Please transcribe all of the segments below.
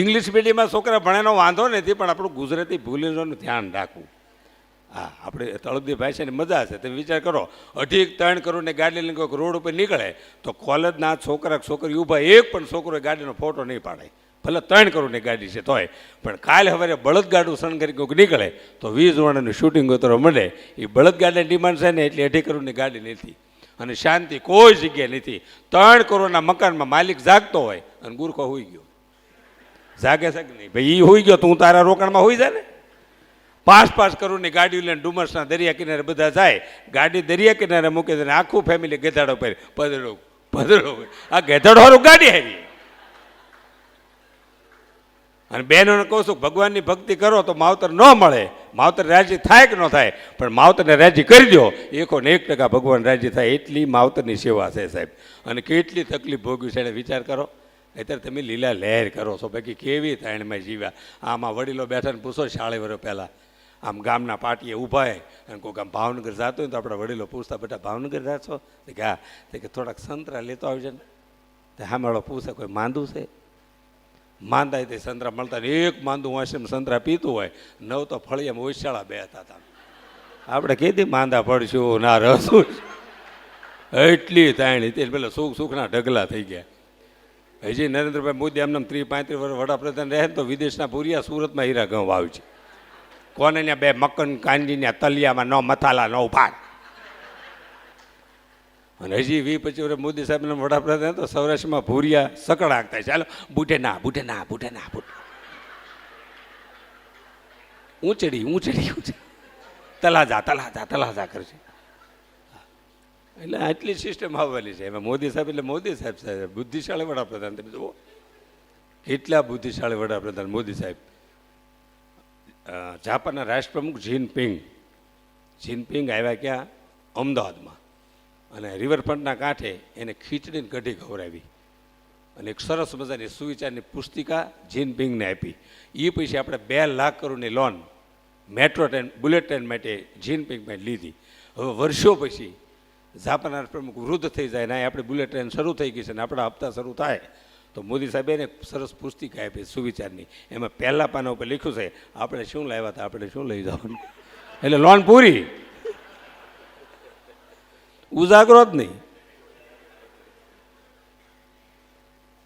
English મીડિયમમાં છોકરા ભણેનો વાંધો નથી, પણ આપણું ગુજરાતી ભૂલીનું ધ્યાન રાખવું. હા, આપણે તળપદી ભાષાની મજા છે, તમે વિચાર કરો અઢી ત્રણ કરોડની ગાડી લઈને કોઈક રોડ ઉપર નીકળે, તો કોલેજના છોકરા છોકરી ઊભા, એક પણ છોકરો ગાડીનો ફોટો નહીં પાડે. ભલે ત્રણ કરોડની ગાડી છે તોય, પણ કાલે સવારે બળદગાડું સણ કરી કોઈક નીકળે, તો વીસ વાળાનું શૂટિંગ ઉતરવા મળે. એ બળદગાડાની ડિમાન્ડ છે ને, એટલે અઢી કરોડની ગાડી નથી અને શાંતિ કોઈ જગ્યાએ નથી. ત્રણ કરોડના મકાનમાં માલિક જાગતો હોય અને ગુરખો હોઈ ગયો. જાગે છે કે નહીં? ભાઈ એ હોઈ ગયો તું તારા રોકાણમાં હોઈ જાય ને પાંચ પાંચ કરોડની ગાડીઓ લઈને ડુમસના દરિયા કિનારે બધા જાય. ગાડી દરિયા કિનારે મૂકે છે આખું ફેમિલી ગેધાડો પર પધરો પધરો આ ગેધાડોવાળું ગાડી આવી અને બહેનોને કહું છું, ભગવાનની ભક્તિ કરો તો માવતર ન મળે. માવતર રાજી થાય કે ન થાય? પણ માવતરને રાજી કરી દો. એકો ને એક ટકા ભગવાન રાજી થાય. એટલી માવતરની સેવા છે સાહેબ. અને કેટલી તકલીફ ભોગવી છે, એને વિચાર કરો. અત્યારે તમે લીલા લહેર કરો છો. બાકી કેવી તાણમાં જીવ્યા? આમાં વડીલો બેઠા ને પૂછો શાળે વર્ષ પહેલાં. આમ ગામના પાટીએ ઊભા હોય અને કોઈક આમ ભાવનગર જતો હોય તો આપણા વડીલો પૂછતા, બેટા, ભાવનગર જાશો? તો કે, હા. તે કે, થોડાક સંતરા લેતો આવજે ને. તો હામેળો પૂછે, કોઈ માંદું છે? માંદાય તે સંતરા મળતા ને એક માંદું વાંચીને સંતરા પીતું હોય. નવ તો ફળિયામાં ઓછાળા બે હતા તા. આપણે કીધી માંદા પડશું? ના રસું એટલી તાણી પેલા સુખ સુખના ઢગલા થઈ ગયા. હજી નરેન્દ્રભાઈ મોદી એમને ત્રીસ પાંત્રીસ વર્ષ વડાપ્રધાન રહે તો વિદેશના પૂર્યા સુરતમાં હીરા ઘઉં વાવ છે. કોને ને બે મકન કાંજીને તલિયામાં ન મથાલા ન ઉભાડ અને હજી વી પછી વર્ષ મોદી સાહેબના વડાપ્રધાન તો સૌરાષ્ટ્રમાં ભૂરિયા સકળ હાંકતા ચાલો બુટે ના બુટે ના બુટે ના, બુટે ઊંચડી ઊંચડી ઊંચડી. તલાજા તલાજા તલાજા કરશે એટલે આટલી સિસ્ટમ આવવાની છે. એમાં મોદી સાહેબ એટલે મોદી સાહેબ સાહેબ બુદ્ધિશાળી વડાપ્રધાન તમે જુઓ. કેટલા બુદ્ધિશાળી વડાપ્રધાન મોદી સાહેબ. જાપાનના રાષ્ટ્રપ્રમુખ જીનપિંગ જીનપિંગ આવ્યા ક્યાં? અમદાવાદમાં. અને રિવરફ્રન્ટના કાંઠે એને ખીચડીને કઢી ખવડાવી. અને એક સરસ મજાની સુવિચારની પુસ્તિકા જીનપિંગને આપી. એ પછી આપણે બે લાખ કરોડની loan metro train, bullet train માટે જીનપિંગ માટે લીધી. હવે વર્ષો પછી જાપાનના પ્રમુખ વૃદ્ધ થઈ જાય ને આપણે બુલેટ ટ્રેન શરૂ થઈ ગઈ છે ને આપણા હપ્તા શરૂ થાય. તો મોદી સાહેબે એને સરસ પુસ્તિકા આપી સુવિચારની. એમાં પહેલા પાના ઉપર લખ્યું છે, આપણે શું લાવ્યા હતા? આપણે શું લઈ જવાનું? એટલે લોન પૂરી. ઉજાગરો જ નહીં.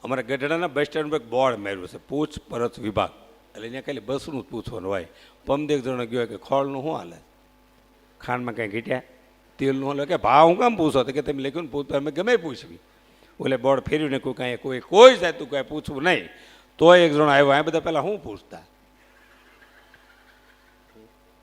અમારા ગઢડાના બસ સ્ટેન્ડ પર એક બોર્ડ માર્યું છે પૂછપરછ વિભાગ. એટલે અહીંયા ખાલી બસનું જ પૂછવાનું હોય. પમદેક જણ ગયો કે ખોળનું શું હાલે? ખાંડમાં કંઈ ઘીટ્યા? તેલનું હાલે કે ભાવ હું કામ પૂછો? કે તમે લખ્યું પૂછતા અમે ગમે પૂછવી. ઓલે બોર્ડ ફેર્યું ને કોઈ કાંઈ કોઈ કોઈ જાતું કાંઈ પૂછવું નહીં. તો એક જણ આવ્યો, આ બધા પહેલાં હું પૂછતા?